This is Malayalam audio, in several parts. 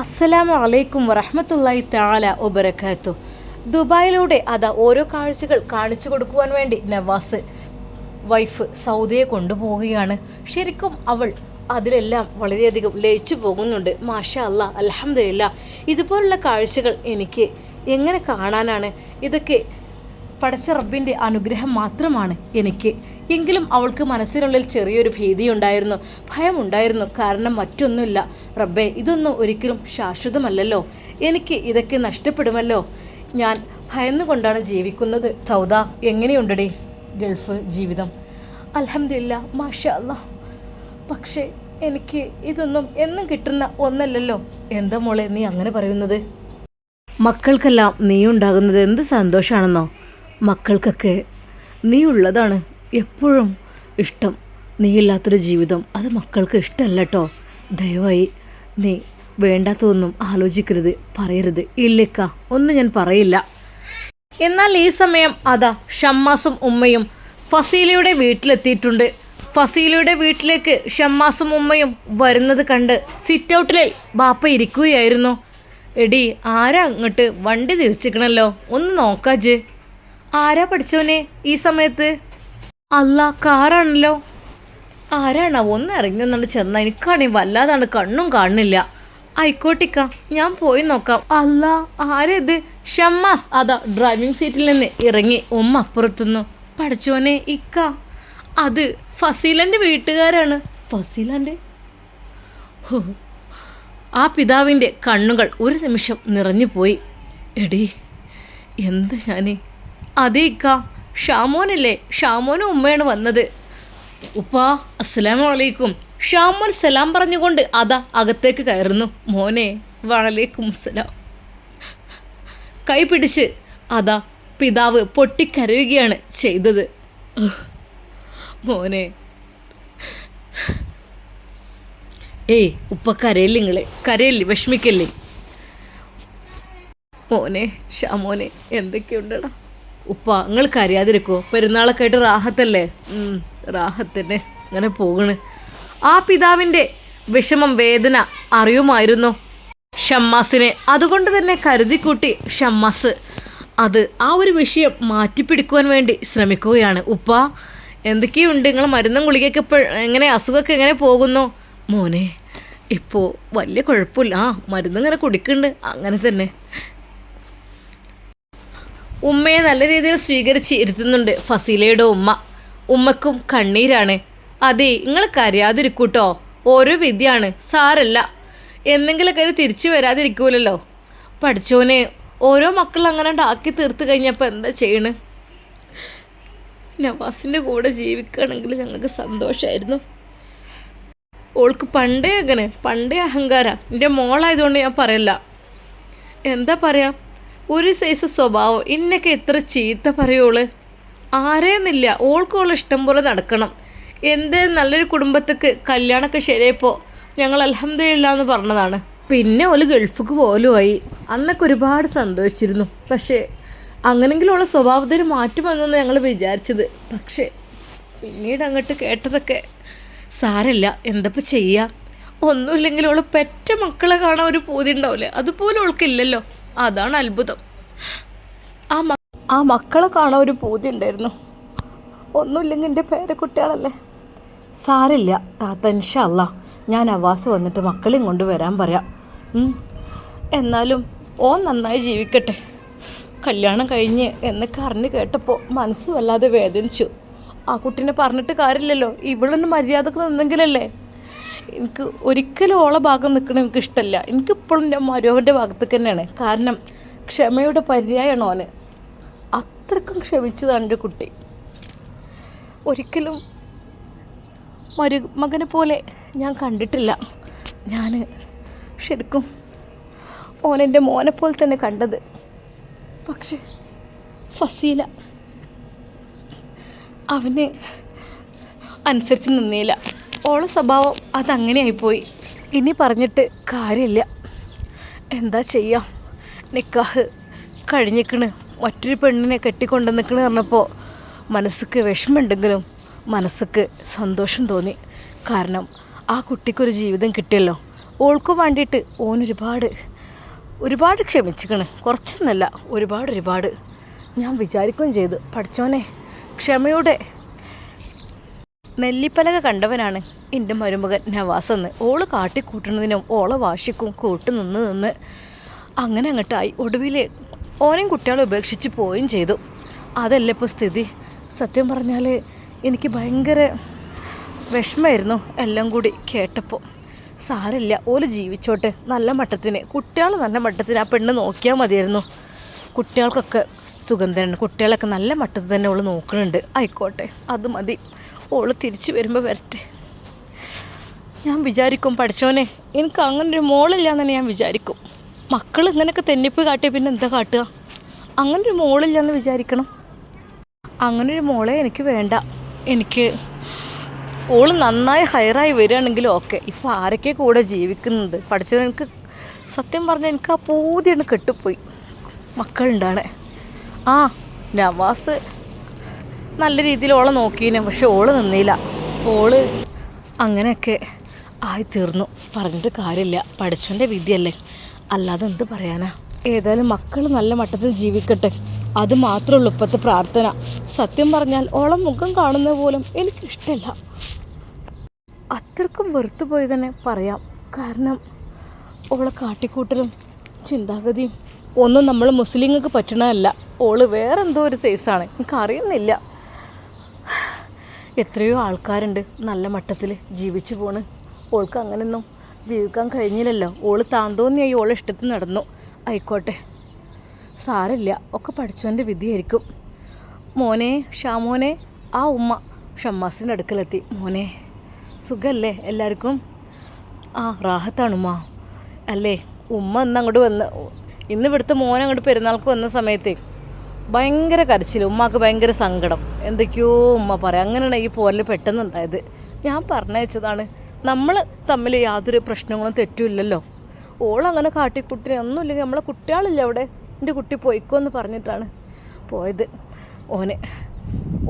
അസ്സലാമു അലൈക്കും വറഹമത്തല്ലായി താല ഒബരക്കാത്തു ദുബായിലൂടെ അതാ ഓരോ കാഴ്ചകൾ കാണിച്ചു കൊടുക്കുവാൻ വേണ്ടി നവാസ് വൈഫ് സൗദിയെ കൊണ്ടുപോവുകയാണ്. ശരിക്കും അവൾ അതിലെല്ലാം വളരെയധികം ലയിച്ചു പോകുന്നുണ്ട്. മാഷ അല്ല അലഹമില്ല ഇതുപോലുള്ള കാഴ്ചകൾ എനിക്ക് എങ്ങനെ കാണാനാണ്? ഇതൊക്കെ പടച്ച റബ്ബിന്റെ അനുഗ്രഹം മാത്രമാണ് എനിക്ക്. എങ്കിലും അവൾക്ക് മനസ്സിനുള്ളിൽ ചെറിയൊരു ഭീതിയുണ്ടായിരുന്നു. ഭയമുണ്ടായിരുന്നു. കാരണം മറ്റൊന്നുമില്ല. റബ്ബേ ഇതൊന്നും ഒരിക്കലും ശാശ്വതമല്ലല്ലോ. എനിക്ക് ഇതൊക്കെ നഷ്ടപ്പെടുമല്ലോ. ഞാൻ ഭയന്നുകൊണ്ടാണ് ജീവിക്കുന്നത്. സൗദ എങ്ങനെയുണ്ടടി ഗൾഫ് ജീവിതം? അലഹമില്ല മാഷ അല്ല പക്ഷേ എനിക്ക് ഇതൊന്നും എന്നും കിട്ടുന്ന ഒന്നല്ലല്ലോ. എന്താ മോളെ നീ അങ്ങനെ പറയുന്നത്? മക്കൾക്കെല്ലാം നീ ഉണ്ടാകുന്നത് എന്ത് സന്തോഷമാണെന്നോ മക്കൾക്കൊക്കെ നീ ഉള്ളതാണ് എപ്പോഴും ഇഷ്ടം. നീയില്ലാത്തൊരു ജീവിതം. അത് മക്കൾക്ക് ഇഷ്ടമല്ല കേട്ടോ ദയവായി നീ വേണ്ടാത്തതൊന്നും ആലോചിക്കരുത് പറയരുത്. ഇല്ലേക്ക ഒന്നും ഞാൻ പറയില്ല. എന്നാൽ ഈ സമയം അതാ ഷമ്മാസും ഉമ്മയും ഫസീലയുടെ വീട്ടിലെത്തിയിട്ടുണ്ട്. ഫസീലയുടെ വീട്ടിലേക്ക് ഷമ്മാസും ഉമ്മയും വരുന്നത് കണ്ട് സിറ്റ് ഔട്ടിലെ ബാപ്പ ഇരിക്കുകയായിരുന്നു. എടി ആരാ അങ്ങോട്ട് വണ്ടി തിരിച്ചിക്കണല്ലോ ഒന്ന് നോക്കാജ് ആരാ പഠിച്ചോനെ ഈ സമയത്ത്? അല്ല കാറാണല്ലോ. ആരാണോ? ഒന്ന് ഇറങ്ങി ചെന്ന. എനിക്കാണെങ്കിൽ വല്ലാതാണ് കണ്ണും കാണുന്നില്ല. ആയിക്കോട്ടിക്ക ഞാൻ പോയി നോക്കാം. അല്ല ആരേത്? ഷമ്മാസ്. അതാ ഡ്രൈവിംഗ് സീറ്റിൽ നിന്ന് ഇറങ്ങി ഉമ്മ അപ്പുറത്തുനിന്നു. പഠിച്ചോനെ ഇക്ക. അത് ഫസീലന്റെ വീട്ടുകാരാണ്. ഫസീലന്റെ ആ പിതാവിന്റെ കണ്ണുകൾ ഒരു നിമിഷം നിറഞ്ഞുപോയി. എടി എന്താ ഞാനേ? അതേ ഇക്ക. ഷാമോനല്ലേ? ഷാമോനും ഉമ്മയാണ് വന്നത്. ഉപ്പാ അസ്സലാമു അലൈക്കും ഷാമോൻ സലാം പറഞ്ഞുകൊണ്ട് അതാ അകത്തേക്ക് കയറുന്നു. മോനെ വളലേക്കും സലാം കൈ പിടിച്ച് അതാ പിതാവ് പൊട്ടിക്കരയുകയാണ് ചെയ്തത്. മോനെ. ഏയ് ഉപ്പ കരയില്ല നിങ്ങളെ? കരയില്ലേ? വിഷമിക്കല്ലേ? മോനെ ഷാമോനെ എന്തൊക്കെയുണ്ടടാ? ഉപ്പ നിങ്ങൾ അറിയാതിരിക്കോ പെരുന്നാളൊക്കെ ആയിട്ട് റാഹത്തല്ലേ? റാഹത്തിനെ അങ്ങനെ പോകണ്. ആ പിതാവിന്റെ വിഷമം വേദന അറിയുമായിരുന്നു. ഷമ്മാസിനെ അതുകൊണ്ട് തന്നെ കരുതിക്കൂട്ടി ഷമ്മാസ് അത് ആ ഒരു വിഷയം മാറ്റിപ്പിടിക്കുവാൻ വേണ്ടി ശ്രമിക്കുകയാണ്. ഉപ്പ എന്തൊക്കെയുണ്ട്? നിങ്ങൾ മരുന്നും ഗുളികയൊക്കെ ഇപ്പോൾ എങ്ങനെ അസുഖമൊക്കെ എങ്ങനെ പോകുന്നു? മോനെ ഇപ്പോൾ വലിയ കുഴപ്പമില്ല. ആ മരുന്നിങ്ങനെ കുടിക്കുന്നുണ്ട്. അങ്ങനെ തന്നെ. ഉമ്മയെ നല്ല രീതിയിൽ സ്വീകരിച്ച് ഇരുത്തുന്നുണ്ട് ഫസീലയുടെ ഉമ്മ. ഉമ്മക്കും കണ്ണീരാണ്. അതെ നിങ്ങൾ കരയാതിരിക്കൂട്ടോ. ഓരോ വിദ്യയാണ് സാരല്ല. എന്തെങ്കിലുമൊക്കെ ഒരു തിരിച്ചു വരാതിരിക്കൂലല്ലോ. പഠിച്ചോനെ ഓരോ മക്കൾ അങ്ങനെ ആക്കി തീർത്ത് കഴിഞ്ഞപ്പോൾ എന്താ ചെയ്യണ്? നവാസിന്റെ കൂടെ ജീവിക്കുകയാണെങ്കിൽ ഞങ്ങൾക്ക് സന്തോഷമായിരുന്നു ഓൾക്ക് പണ്ടേ അങ്ങനെ പണ്ടേ അഹങ്കാര. എന്റെ മോളായതുകൊണ്ട് ഞാൻ പറയല്ല. എന്താ പറയാ? ഒരു സൈസ് സ്വഭാവം. ഇന്നൊക്കെ എത്ര ചീത്ത പറയുള്ളു ആരേന്നില്ല. ഓൾക്ക് ഇഷ്ടം പോലെ നടക്കണം. എന്തേ നല്ലൊരു കുടുംബത്തേക്ക് കല്യാണമൊക്കെ ശരിയപ്പോൾ ഞങ്ങൾ അലഹമില്ല എന്ന് പറഞ്ഞതാണ്. പിന്നെ ഓൽ ഗൾഫിക്ക് പോലുമായി അന്നൊക്കെ ഒരുപാട് സന്തോഷിച്ചിരുന്നു. പക്ഷേ അങ്ങനെങ്കിലുള്ള സ്വഭാവത്തിന് മാറ്റം വന്നെന്ന് ഞങ്ങൾ വിചാരിച്ചത്. പക്ഷേ പിന്നീട് അങ്ങോട്ട് കേട്ടതൊക്കെ സാരല്ല എന്തപ്പോൾ ചെയ്യുക ഒന്നുമില്ലെങ്കിലും അവൾ പെറ്റ മക്കളെ കാണാൻ ഒരു പൂതി ഉണ്ടാവില്ലേ അതുപോലും അവൾക്കില്ലല്ലോ അതാണ് അത്ഭുതം. ആ മ ആ മക്കളെ കാണാൻ ഒരു പൂതി ഉണ്ടായിരുന്നു. ഒന്നുമില്ലെങ്കിൽ എന്റെ പേരക്കുട്ടികളല്ലേ സാരില്ല താത്ത ഇൻഷല്ല ഞാൻ അവാസ് വന്നിട്ട് മക്കളെയും കൊണ്ട് വരാൻ പറയാം. എന്നാലും ഓ നന്നായി ജീവിക്കട്ടെ. കല്യാണം കഴിഞ്ഞ് എന്നൊക്കെ അറിഞ്ഞ് കേട്ടപ്പോൾ മനസ്സ് വല്ലാതെ വേദനിച്ചു. ആ കുട്ടീനെ പറഞ്ഞിട്ട് കാര്യമില്ലല്ലോ. ഇവളൊന്ന് മര്യാദയ്ക്ക് നിന്നെങ്കിലല്ലേ? എനിക്ക് ഒരിക്കലും ഓളെ ഭാഗം നിൽക്കണ എനിക്ക് ഇഷ്ടമല്ല എനിക്കിപ്പോഴും എന്റെ മരുവന്റെ ഭാഗത്തേക്ക് തന്നെയാണ്. കാരണം ക്ഷമയുടെ പര്യായമാണ് ഓന്. അത്രക്കും ക്ഷമിച്ചതാണ് എന്റെ കുട്ടി. ഒരിക്കലും മരു മകനെ പോലെ ഞാൻ കണ്ടിട്ടില്ല. ഞാൻ ശരിക്കും ഓനെന്റെ മോനെ പോലെ തന്നെ കണ്ടത്. പക്ഷേ ഫസീല അവനെ അനുസരിച്ച് നിന്നില്ല ഓളെ സ്വഭാവം അതങ്ങനെയായിപ്പോയി. ഇനി പറഞ്ഞിട്ട് കാര്യമില്ല. എന്താ ചെയ്യാം? നിക്കാഹ് കഴിഞ്ഞിക്കണ്. മറ്റൊരു പെണ്ണിനെ കെട്ടിക്കൊണ്ടു നിൽക്കണ് പറഞ്ഞപ്പോൾ മനസ്സുക്ക് വിഷമമുണ്ടെങ്കിലും മനസ്സുക്ക് സന്തോഷം തോന്നി. കാരണം ആ കുട്ടിക്കൊരു ജീവിതം കിട്ടിയല്ലോ. ഓൾക്ക് വേണ്ടിയിട്ട് ഓൻ ഒരുപാട് ഒരുപാട് ക്ഷമിച്ചിക്കണ്. കുറച്ചൊന്നല്ല ഒരുപാട് ഒരുപാട് ഞാൻ വിചാരിക്കുകയും ചെയ്തു. പഠിച്ചോനെ ക്ഷമയുടെ നെല്ലിപ്പലക കണ്ടവനാണ് എന്റെ മരുമകൻ നവാസ് എന്ന് ഓൾ കാട്ടിക്കൂട്ടുന്നതിനും ഓളെ വാശിക്കും കൂട്ടു നിന്ന് നിന്ന് അങ്ങനെ അങ്ങോട്ടായി. ഒടുവിൽ ഓനും കുട്ടികളെ ഉപേക്ഷിച്ച് പോവുകയും ചെയ്തു. അതല്ല ഇപ്പോൾ സ്ഥിതി? സത്യം പറഞ്ഞാൽ എനിക്ക് ഭയങ്കര വിഷമമായിരുന്നു എല്ലാം കൂടി കേട്ടപ്പോൾ സാരില്ല ഓൽ ജീവിച്ചോട്ടെ. നല്ല മട്ടത്തിന്. കുട്ടികൾ നല്ല മട്ടത്തിന് ആ പെണ്ണ് നോക്കിയാൽ മതിയായിരുന്നു. കുട്ടികൾക്കൊക്കെ സുഗന്ധനാണ് കുട്ടികളൊക്കെ നല്ല മട്ടത്തിൽ തന്നെ ഓൾ നോക്കുന്നുണ്ട് ആയിക്കോട്ടെ അത് മതി. ഓൾ തിരിച്ചു വരുമ്പോൾ വരട്ടെ. ഞാൻ വിചാരിക്കും പഠിച്ചോനെ എനിക്ക് അങ്ങനെ ഒരു മോളില്ല എന്ന് ഞാൻ വിചാരിക്കും. മക്കൾ ഇങ്ങനെയൊക്കെ തെന്നിപ്പ് കാട്ടിയ പിന്നെ എന്താ കാട്ടുക? അങ്ങനെ ഒരു മോളില്ലെന്ന് വിചാരിക്കണം. അങ്ങനെ ഒരു മോളെ എനിക്ക് വേണ്ട. എനിക്ക് ഓൾ നന്നായി ഹയറായി വരികയാണെങ്കിലും ഓക്കെ ഇപ്പോൾ ആരൊക്കെ കൂടെ ജീവിക്കുന്നത് പഠിച്ചവൻ എനിക്ക് സത്യം പറഞ്ഞാൽ എനിക്ക് ആ പൂതിയാണ് കെട്ടുപോയി മക്കളുണ്ടാണ്. ആ നവാസ് നല്ല രീതിയിൽ ഓളെ നോക്കീനെ പക്ഷെ ഓൾ നിന്നില്ല. ഓൾ അങ്ങനെയൊക്കെ ആയി തീർന്നു. പറഞ്ഞിട്ട് കാര്യമില്ല. പഠിച്ചവന്റെ വിധിയല്ലേ. അല്ലാതെ എന്ത് പറയാനാ? ഏതായാലും മക്കൾ നല്ല മട്ടത്തിൽ ജീവിക്കട്ടെ. അത് മാത്രമേ ഉള്ളൂ ഇപ്പോഴത്തെ പ്രാർത്ഥന. സത്യം പറഞ്ഞാൽ ഓളം മുഖം കാണുന്നത് പോലും എനിക്കിഷ്ടമല്ല അത്രക്കും വെറുത്തു പോയി തന്നെ പറയാം. കാരണം ഓളെ കാട്ടിക്കൂട്ടലും ചിന്താഗതിയും ഒന്നും നമ്മൾ മുസ്ലിങ്ങൾക്ക് പറ്റണതല്ല. ഓൾ വേറെന്തോ ഒരു സൈസാണ്. എനിക്കറിയുന്നില്ല. എത്രയോ ആൾക്കാരുണ്ട് നല്ല മട്ടത്തിൽ ജീവിച്ചു പോണ്. ഓൾക്ക് അങ്ങനെയൊന്നും ജീവിക്കാൻ കഴിഞ്ഞില്ലല്ലോ. ഓൾ താന്തോന്നിയായി ഓളെ ഇഷ്ടത്തിൽ നടന്നു. ആയിക്കോട്ടെ. സാരമില്ല. ഒക്കെ പഠിച്ചവന്റെ വിധിയായിരിക്കും. മോനെ ഷാമോനെ ആ ഉമ്മ ഷമ്മാസിന്റെ അടുക്കലെത്തി. മോനെ സുഖല്ലേ എല്ലാവർക്കും? ആ റാഹത്താണ് ഉമ്മ. അല്ലേ? ഉമ്മ ഇന്ന് അങ്ങോട്ട് വന്ന് ഇന്ന് ഇവിടുത്തെ മോൻ അങ്ങോട്ട് പെരുന്നാൾക്ക് വന്ന സമയത്തെ ഭയങ്കര കരച്ചിൽ ഉമ്മാക്ക് ഭയങ്കര സങ്കടം. എന്തൊക്കെയോ ഉമ്മ പറയാം. അങ്ങനെയാണ് ഈ പോരൽ പെട്ടെന്ന് ഉണ്ടായത് ഞാൻ പറഞ്ഞയച്ചതാണ് നമ്മൾ തമ്മിൽ യാതൊരു പ്രശ്നങ്ങളും തെറ്റുമില്ലല്ലോ. ഓളങ്ങനെ കാട്ടിക്കുട്ടിനെ ഒന്നുമില്ലെങ്കിൽ നമ്മളെ കുട്ടികളില്ല അവിടെ? എന്റെ കുട്ടി പോയിക്കോ എന്ന് പറഞ്ഞിട്ടാണ് പോയത്. ഓന്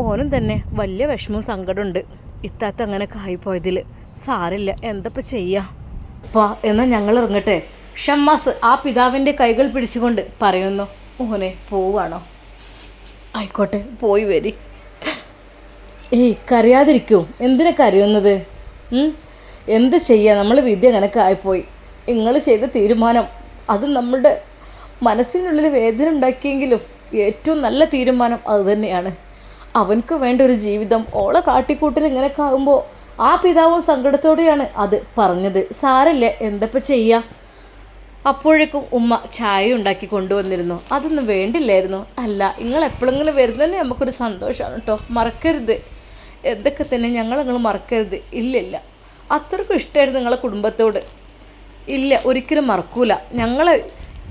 ഓനും തന്നെ വലിയ വിഷമവും സങ്കടമുണ്ട് ഇത്താത്ത അങ്ങനെ കായിപ്പോയതിൽ സാരില്ല എന്തപ്പോൾ ചെയ്യാം? അപ്പോൾ എന്നാൽ ഞങ്ങൾ ഇറങ്ങട്ടെ. ഷമ്മാസ് ആ പിതാവിന്റെ കൈകൾ പിടിച്ചുകൊണ്ട് പറയുന്നു ഓനെ പോവാണോ? ആയിക്കോട്ടെ. പോയി വരി. ഏയ് കരയാതിരിക്കൂ. എന്തിനാ കരയുന്നത്? എന്ത് ചെയ്യുക നമ്മൾ വിദ്യ അങ്ങനെയൊക്കെ ആയിപ്പോയി. നിങ്ങൾ ചെയ്ത തീരുമാനം അത് നമ്മളുടെ മനസ്സിനുള്ളിൽ വേദന ഉണ്ടാക്കിയെങ്കിലും ഏറ്റവും നല്ല തീരുമാനം അത് തന്നെയാണ്. അവനക്ക് വേണ്ട ഒരു ജീവിതം. ഓളെ കാട്ടിക്കൂട്ടൽ ഇങ്ങനെയൊക്കെ ആകുമ്പോൾ ആ പിതാവും സങ്കടത്തോടെയാണ് അത് പറഞ്ഞത്. സാരല്ലേ എന്തപ്പോൾ ചെയ്യുക അപ്പോഴേക്കും ഉമ്മ ചായ ഉണ്ടാക്കി കൊണ്ടുവന്നിരുന്നു. അതൊന്നും വേണ്ടില്ലായിരുന്നു. അല്ല നിങ്ങൾ എപ്പോഴെങ്കിലും വരുന്നതന്നെ നമുക്കൊരു സന്തോഷമാണ് കേട്ടോ മറക്കരുത്. എന്തൊക്കെ തന്നെ ഞങ്ങൾ നിങ്ങൾ മറക്കരുത്. ഇല്ലില്ല. അത്രക്കും ഇഷ്ടമായിരുന്നു നിങ്ങളെ കുടുംബത്തോട്. ഇല്ല ഒരിക്കലും മറക്കൂല. ഞങ്ങൾ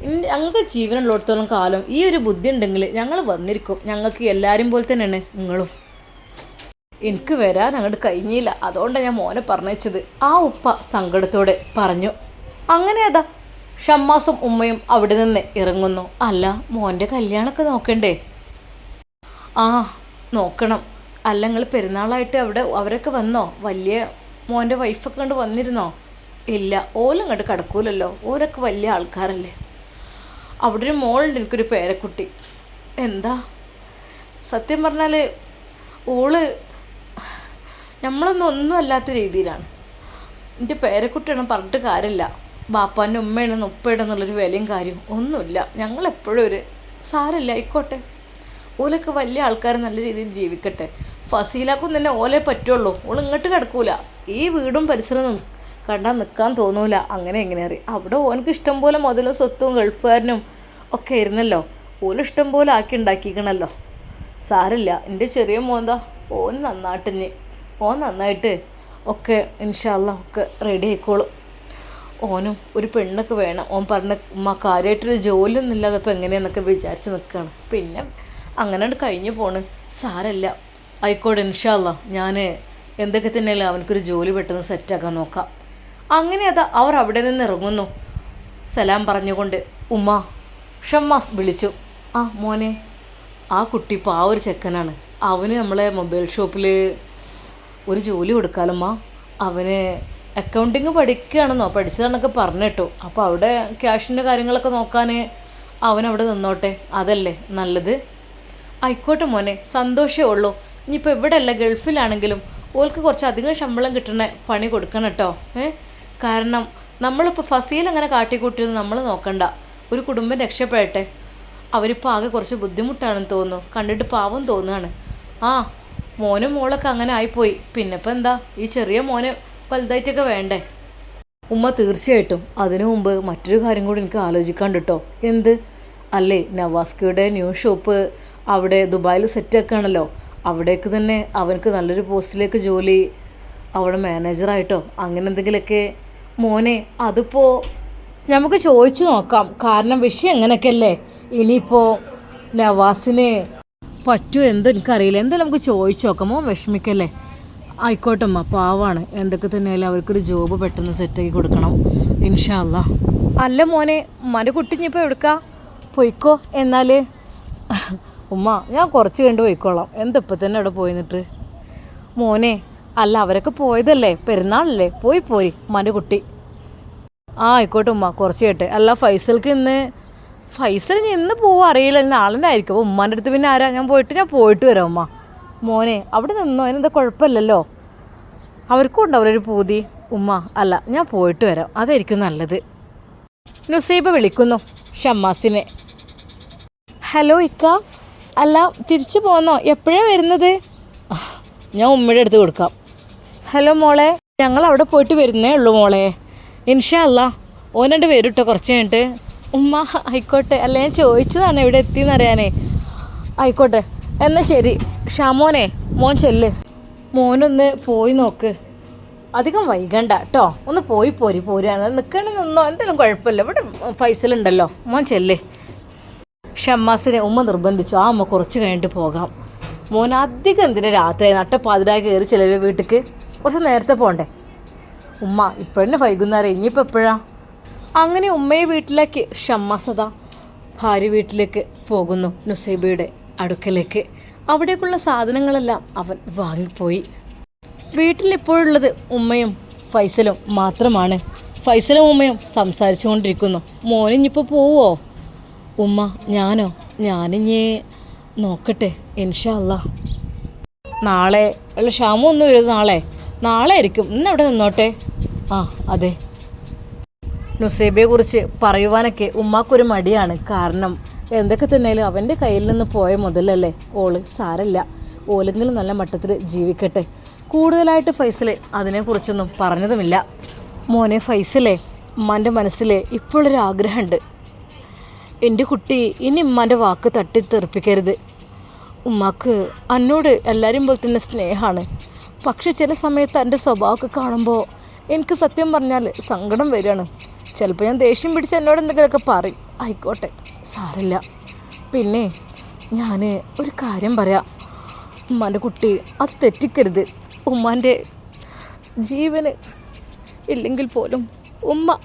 ഞങ്ങൾക്ക് ജീവനുള്ളിടത്തോളം കാലം ഈ ഒരു ബുദ്ധി ഉണ്ടെങ്കിൽ ഞങ്ങൾ വന്നിരിക്കും. ഞങ്ങൾക്ക് എല്ലാവരും പോലെ തന്നെയാണ് നിങ്ങളും. എനിക്ക് വരാൻ അങ്ങോട്ട് കഴിഞ്ഞില്ല. അതുകൊണ്ടാണ് ഞാൻ മോനെ പറഞ്ഞയച്ചത്. ആ ഉപ്പ സങ്കടത്തോടെ പറഞ്ഞു. അങ്ങനെ അതാ ഷമ്മാസും ഉമ്മയും അവിടെ നിന്ന് ഇറങ്ങുന്നു. അല്ല മോന്റെ കല്യാണമൊക്കെ നോക്കണ്ടേ? ആ നോക്കണം. അല്ല നിങ്ങൾ പെരുന്നാളായിട്ട് അവിടെ അവരൊക്കെ വന്നോ? വലിയ മോന്റെ വൈഫൊക്കെ കണ്ട് വന്നിരുന്നോ? ഇല്ല ഓലും ഇങ്ങോട്ട് കിടക്കൂലല്ലോ. ഓരൊക്കെ വലിയ ആൾക്കാരല്ലേ. അവിടെ ഒരു മോളുണ്ട് എനിക്കൊരു പേരക്കുട്ടി. എന്താ? സത്യം പറഞ്ഞാൽ ഓൾ നമ്മളൊന്നും ഒന്നും അല്ലാത്ത രീതിയിലാണ്. എന്റെ പേരക്കുട്ടിയാണ് പറഞ്ഞിട്ട് കാര്യമില്ല. ബാപ്പാന്റെ ഉമ്മയാണ് ഉപ്പയുടെ എന്നുള്ളൊരു വിലയും കാര്യവും ഒന്നുമില്ല. ഞങ്ങളെപ്പോഴും ഒരു സാരമില്ല ആയിക്കോട്ടെ. ഓലൊക്കെ വലിയ ആൾക്കാർ നല്ല രീതിയിൽ ജീവിക്കട്ടെ. ഫസീലാക്കും തന്നെ ഓലെ പറ്റുള്ളൂ. ഓൾ ഇങ്ങോട്ട് കിടക്കൂല. ഈ വീടും പരിസരവും കണ്ടാൽ നിൽക്കാൻ തോന്നൂല. അങ്ങനെ എങ്ങനെ അറിയാം അവിടെ ഓനക്ക് ഇഷ്ടം പോലെ മുതലും സ്വത്തും ഗൾഫുകാരനും ഒക്കെ ആയിരുന്നല്ലോ. ഓൽ ഇഷ്ടം പോലെ ആക്കി ഉണ്ടാക്കിക്കണല്ലോ. സാരില്ല എന്റെ ചെറിയ മോന്താ ഓൻ നന്നാട്ടിന് ഓൻ നന്നായിട്ട് ഒക്കെ ഇൻഷാല്ല ഒക്കെ റെഡി ആയിക്കോളും. ഓനും ഒരു പെണ്ണൊക്കെ വേണം. ഓൻ പറഞ്ഞ ഉമ്മ കാര്യമായിട്ടൊരു ജോലിയൊന്നും ഇല്ലാതെ അപ്പം എങ്ങനെയാന്നൊക്കെ വിചാരിച്ച് നിൽക്കുകയാണ് പിന്നെ അങ്ങനെ കഴിഞ്ഞു പോണ്. സാരല്ല. ആയിക്കോട്ടെ ഇൻഷാല്ല ഞാൻ എന്തൊക്കെ തന്നെയല്ല അവനക്കൊരു ജോലി പെട്ടെന്ന് സെറ്റാക്കാൻ നോക്കാം. അങ്ങനെ അതാ അവർ അവിടെ നിന്ന് ഇറങ്ങുന്നു. സലാം പറഞ്ഞുകൊണ്ട് ഉമ്മ ഷമ്മാസ് വിളിച്ചു. ആ മോനെ ആ കുട്ടി ഇപ്പോൾ ആ ഒരു ചെക്കനാണ്. അവന് നമ്മളെ മൊബൈൽ ഷോപ്പിൽ ഒരു ജോലി കൊടുക്കാലമ്മ അവന് അക്കൗണ്ടിങ് പഠിക്കുകയാണെന്നോ? പഠിച്ചതാണെന്നൊക്കെ പറഞ്ഞു അപ്പോൾ അവിടെ ക്യാഷിന്റെ കാര്യങ്ങളൊക്കെ നോക്കാൻ അവിടെ നിന്നോട്ടെ? അതല്ലേ നല്ലത്? ആയിക്കോട്ടെ മോനെ സന്തോഷമേ ഉള്ളൂ. ഇനിയിപ്പോൾ ഇവിടെ അല്ല ഗൾഫിലാണെങ്കിലും ഓൾക്ക് കുറച്ച് അധികം ശമ്പളം കിട്ടണ പണി കൊടുക്കണം കേട്ടോ. ഏ? കാരണം നമ്മളിപ്പോൾ ഫസീൽ അങ്ങനെ കാട്ടിക്കൂട്ടിയൊന്നും നമ്മൾ നോക്കണ്ട. ഒരു കുടുംബം രക്ഷപ്പെടട്ടെ. അവരിപ്പോൾ ആകെ കുറച്ച് ബുദ്ധിമുട്ടാണെന്ന് തോന്നുന്നു. കണ്ടിട്ട് പാവം തോന്നുകയാണ്. ആ മോനും മോളൊക്കെ അങ്ങനെ ആയിപ്പോയി. പിന്നെ ഇപ്പം എന്താ? ഈ ചെറിയ മോന് വലുതായിട്ടൊക്കെ വേണ്ടേ? ഉമ്മ തീർച്ചയായിട്ടും അതിനു മുമ്പ് മറ്റൊരു കാര്യം കൂടി എനിക്ക് ആലോചിക്കാണ്ട് കേട്ടോ എന്ത്? അല്ലേ നവാസ്കയുടെ ന്യൂ ഷോപ്പ് അവിടെ ദുബായിൽ സെറ്റാക്കുകയാണല്ലോ. അവിടേക്ക് തന്നെ അവനക്ക് നല്ലൊരു പോസ്റ്റിലേക്ക് ജോലി. അവിടെ മാനേജറായിട്ടോ അങ്ങനെ എന്തെങ്കിലുമൊക്കെ. മോനെ അതിപ്പോൾ നമുക്ക് ചോദിച്ചു നോക്കാം. കാരണം വിഷയം എങ്ങനെയൊക്കെ അല്ലേ ഇനിയിപ്പോൾ നവാസിന് പറ്റുമോ എന്തോ എനിക്കറിയില്ല. എന്തായാലും നമുക്ക് ചോദിച്ചു നോക്കാം. മോൻ വിഷമിക്കല്ലേ? ആയിക്കോട്ടമ്മ പാവാണ്. എന്തൊക്കെ തന്നെയായാലും അവർക്കൊരു ജോബ് പെട്ടെന്ന് സെറ്റാക്കി കൊടുക്കണം. ഇൻഷാല്ല അല്ല മോനെ ഉമ്മാന്റെ കുട്ടിഞ്ഞിപ്പോൾ എടുക്ക പൊയ്ക്കോ എന്നാൽ ഉമ്മ ഞാൻ കുറച്ച് കണ്ട് പോയിക്കോളാം. എന്തിപ്പോൾ തന്നെ അവിടെ പോയി നിന്നിട്ട്? മോനെ അല്ല അവരൊക്കെ പോയതല്ലേ? പെരുന്നാളല്ലേ? പോയി പോയി ഉമ്മാന്റെ കുട്ടി. ആ ആയിക്കോട്ടെ ഉമ്മ കുറച്ച് കേട്ടെ അല്ല ഫൈസൽക്ക് ഇന്ന് ഫൈസൽ ഇനി എന്ന് പോവും അറിയില്ല. നാളെ ആയിരിക്കും. ഉമ്മാന്റെ അടുത്ത് പിന്നെ ആരാ? ഞാൻ പോയിട്ട് ഞാൻ പോയിട്ട് വരാം ഉമ്മ. മോനെ അവിടെ നിന്നോ? അതിനെന്താ കുഴപ്പമില്ലല്ലോ? അവർക്കും ഉണ്ടാവില്ല ഒരു പൂതി. ഉമ്മ അല്ല ഞാൻ പോയിട്ട് വരാം. അതായിരിക്കും നല്ലത്. നുസൈബ വിളിക്കുന്നു. ഷമ്മാസിനെ. ഹലോ ഇക്ക. അല്ല തിരിച്ചു പോന്നോ? എപ്പോഴാണ് വരുന്നത്? ഞാൻ ഉമ്മയുടെ അടുത്ത് കൊടുക്കാം. ഹലോ മോളെ. ഞങ്ങൾ അവിടെ പോയിട്ട് വരുന്നേ ഉള്ളൂ മോളെ. ഇൻഷാ അല്ല ഓനണ്ട് വരും കേട്ടോ കുറച്ച് കഴിഞ്ഞിട്ട്. ഉമ്മ ആയിക്കോട്ടെ. അല്ല ഞാൻ ചോദിച്ചതാണ് എവിടെ എത്തിയെന്നറിയാനേ ആയിക്കോട്ടെ. എന്നാൽ ശരി. ഷാമോനെ മോൻ ചെല്ല്. മോനൊന്ന് പോയി നോക്ക്. അധികം വൈകണ്ട കേട്ടോ ഒന്ന് പോയി പോരി പോരുകയാണ് നിൽക്കണ നിന്നോ എന്തായാലും കുഴപ്പമില്ല. ഇവിടെ ഫൈസലുണ്ടല്ലോ മോൻ ചെല്ല്. ഷമ്മാസിനെ ഉമ്മ നിർബന്ധിച്ചു. ആ ഉമ്മ കുറച്ച് കഴിഞ്ഞിട്ട് പോകാം. മോൻ അധികം എന്തിനാ രാത്രി നട്ടപ്പാതിരായി കയറി ചിലർ വീട്ടിക്ക്? കുറച്ച് നേരത്തെ പോണ്ടേ? ഉമ്മ ഇപ്പോഴന്നെ വൈകുന്നേരം. ഇനിയിപ്പോൾ എപ്പോഴാ? അങ്ങനെ ഉമ്മയെ വീട്ടിലേക്ക് ഷമ്മാസത ഭാര്യ വീട്ടിലേക്ക് പോകുന്നു നുസൈബയുടെ അടുക്കലേക്ക്. അവിടേക്കുള്ള സാധനങ്ങളെല്ലാം അവൻ വാങ്ങിപ്പോയി. വീട്ടിലിപ്പോഴുള്ളത് ഉമ്മയും ഫൈസലും മാത്രമാണ്. ഫൈസലും ഉമ്മയും സംസാരിച്ചു കൊണ്ടിരിക്കുന്നു. മോനിഞ്ഞിപ്പോൾ പോവോ? ഉമ്മ ഞാനോ? ഞാനിഞ്ഞി നോക്കട്ടെ ഇൻഷാ അല്ലാ. നാളെ അല്ല ക്ഷാമം ഒന്നും വരുന്നത് നാളെ. നാളെ ആയിരിക്കും. ഇന്ന് അവിടെ നിന്നോട്ടെ? ആ അതെ. നുസൈബയെ കുറിച്ച് പറയുവാനൊക്കെ ഉമ്മാക്കൊരു മടിയാണ്. കാരണം എന്തൊക്കെ തന്നെയാലും അവന്റെ കയ്യിൽ നിന്ന് പോയ മുതലല്ലേ ഓൾ സാരല്ല. ഓലെങ്കിലും നല്ല മട്ടത്തിൽ ജീവിക്കട്ടെ. കൂടുതലായിട്ട് ഫൈസൽ അതിനെക്കുറിച്ചൊന്നും പറഞ്ഞതുമില്ല. മോനെ ഫൈസലേ ഉമ്മാന്റെ മനസ്സിൽ ഇപ്പോഴൊരു ആഗ്രഹമുണ്ട്. എന്റെ കുട്ടി ഇനി ഉമ്മാന്റെ വാക്ക് തട്ടിത്തെറിപ്പിക്കരുത് ഉമ്മാക്ക് എന്നോട് എല്ലാവരും പോലെ തന്നെ സ്നേഹമാണ്. പക്ഷെ ചില സമയത്ത് എന്റെ സ്വഭാവമൊക്കെ കാണുമ്പോൾ എനിക്ക് സത്യം പറഞ്ഞാൽ സങ്കടം വരികയാണ്. ചിലപ്പോൾ ഞാൻ ദേഷ്യം പിടിച്ച് എന്നോട് എന്തെങ്കിലുമൊക്കെ പറയും. ആയിക്കോട്ടെ സാരല്ല. പിന്നെ ഞാൻ ഒരു കാര്യം പറയാം. ഉമ്മാന്റെ കുട്ടി അത് തെറ്റിക്കരുത്. ഉമ്മാന്റെ ജീവന് ഇല്ലെങ്കിൽ പോലും ഉമ്മ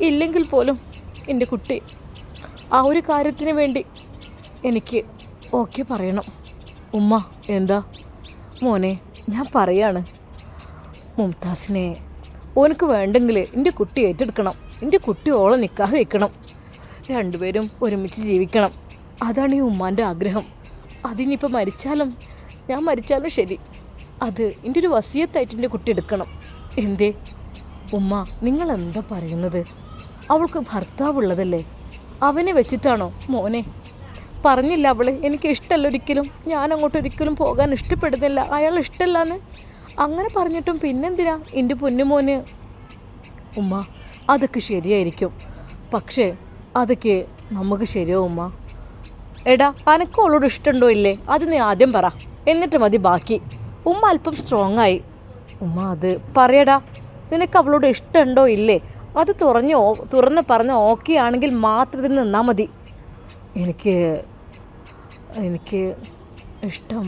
ഇല്ലെങ്കിൽ പോലും എന്റെ കുട്ടി ആ ഒരു കാര്യത്തിന് വേണ്ടി എനിക്ക് ഓക്കെ പറയണം. ഉമ്മ എന്താ? മോനെ ഞാൻ പറയാണ്. മുംതാസിനെ ഓനക്ക് വേണ്ടെങ്കിൽ എന്റെ കുട്ടി ഏറ്റെടുക്കണം. എന്റെ കുട്ടി ഓളെ നിൽക്കാതെ വെക്കണം രണ്ടുപേരും ഒരുമിച്ച് ജീവിക്കണം. അതാണ് ഈ ഉമ്മാന്റെ ആഗ്രഹം. അതിനിപ്പോൾ മരിച്ചാലും ഞാൻ മരിച്ചാലും ശരി. അത് എന്റെ ഒരു വസിയത്തായിട്ട് എന്റെ കുട്ടി എടുക്കണം. എന്തേ? ഉമ്മ നിങ്ങൾ എന്താ പറയുന്നത്? അവൾക്ക് ഭർത്താവ് ഉള്ളതല്ലേ അവനെ വെച്ചിട്ടാണോ? മോനെ. പറഞ്ഞില്ല അവൾ എനിക്ക് ഇഷ്ടമല്ല ഒരിക്കലും. ഞാൻ അങ്ങോട്ട് ഒരിക്കലും പോകാൻ ഇഷ്ടപ്പെടുന്നില്ല. അയാൾ ഇഷ്ടമല്ലാന്ന് അങ്ങനെ പറഞ്ഞിട്ടും പിന്നെന്തിനാ എന്റെ പൊന്നുമോന്? ഉമ്മ അതൊക്കെ ശരിയായിരിക്കും. പക്ഷേ അതൊക്കെ നമുക്ക് ശരിയോ ഉമ്മ. എടാ അനക്ക് അവളോട് ഇഷ്ടമുണ്ടോ ഇല്ലേ? അത് നീ ആദ്യം പറ. എന്നിട്ട് മതി ബാക്കി. ഉമ്മ അല്പം സ്ട്രോങ് ആയി. ഉമ്മ അത് പറയടാ. നിനക്ക് അവളോട് ഇഷ്ടമുണ്ടോ ഇല്ലേ? അത് തുറഞ്ഞ് തുറന്ന് പറഞ്ഞ് ഓക്കെ ആണെങ്കിൽ മാത്രം ഇതിൽ നിന്നാൽ മതി. എനിക്ക് എനിക്ക് ഇഷ്ടം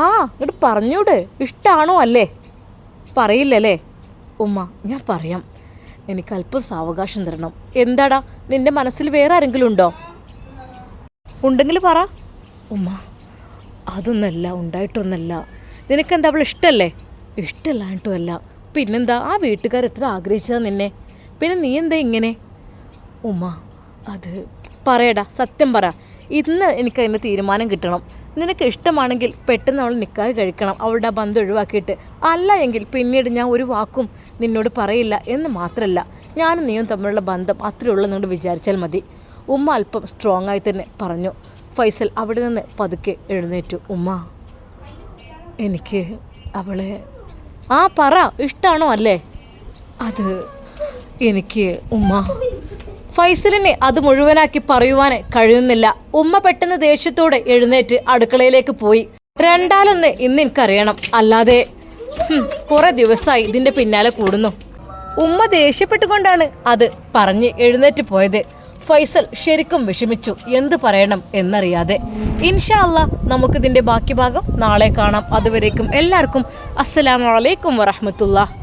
ആ ഇങ്ങോട്ട് പറഞ്ഞൂട്. ഇഷ്ടമാണോ അല്ലേ? പറയില്ലല്ലേ? ഉമ്മ ഞാൻ പറയാം. എനിക്ക് അല്പം സാവകാശം തരണം. എന്താടാ? നിന്റെ മനസ്സിൽ വേറെ ആരെങ്കിലും ഉണ്ടോ? ഉണ്ടെങ്കിൽ പറ. ഉമ്മ അതൊന്നല്ല ഉണ്ടായിട്ടൊന്നല്ല. നിനക്കെന്താ അവൾ ഇഷ്ടമല്ലേ ഇഷ്ടമല്ലാണ്ടും അല്ല. പിന്നെന്താ ആ വീട്ടുകാർ എത്ര ആഗ്രഹിച്ചതാ നിന്നെ? പിന്നെ നീ എന്താ ഇങ്ങനെ? ഉമ്മ അത് പറയടാ സത്യം പറ. ഇന്ന് എനിക്കതിന്റെ തീരുമാനം കിട്ടണം. നിനക്ക് ഇഷ്ടമാണെങ്കിൽ പെട്ടെന്ന് അവൾ നിൽക്കാതെ കഴിക്കണം. അവളുടെ ആ ബന്ധം ഒഴിവാക്കിയിട്ട്. അല്ല എങ്കിൽ പിന്നീട് ഞാൻ ഒരു വാക്കും നിന്നോട് പറയില്ല എന്ന് മാത്രമല്ല ഞാനും നീയും തമ്മിലുള്ള ബന്ധം അത്രയുള്ള നിങ്ങൾ വിചാരിച്ചാൽ മതി. ഉമ്മ അല്പം സ്ട്രോങ് ആയി തന്നെ പറഞ്ഞു. ഫൈസൽ അവിടെ നിന്ന് പതുക്കെ എഴുന്നേറ്റു. ഉമ്മ എനിക്ക് അവളെ ആ പറ ഇഷ്ടമാണോ അല്ലേ? അത് എനിക്ക് ഉമ്മ ഫൈസലിനെ അത് മുഴുവനാക്കി പറയുവാൻ കഴിയുന്നില്ല. ഉമ്മ പെട്ടെന്ന് ദേഷ്യത്തോടെ എഴുന്നേറ്റ് അടുക്കളയിലേക്ക് പോയി. രണ്ടാലൊന്ന് ഇന്ന് എനിക്കറിയണം അല്ലാതെ കുറെ ദിവസമായി ഇതിന്റെ പിന്നാലെ കൂടുന്നു. ഉമ്മ ദേഷ്യപ്പെട്ടുകൊണ്ടാണ് അത് പറഞ്ഞ് എഴുന്നേറ്റ് പോയത്. ഫൈസൽ ശരിക്കും വിഷമിച്ചു. എന്ത് പറയണം എന്നറിയാതെ. ഇൻഷാ അല്ല നമുക്കിതിന്റെ ബാക്കി ഭാഗം നാളെ കാണാം. അതുവരേക്കും എല്ലാവർക്കും അസ്സലാമലൈക്കും വറഹമത്തുള്ള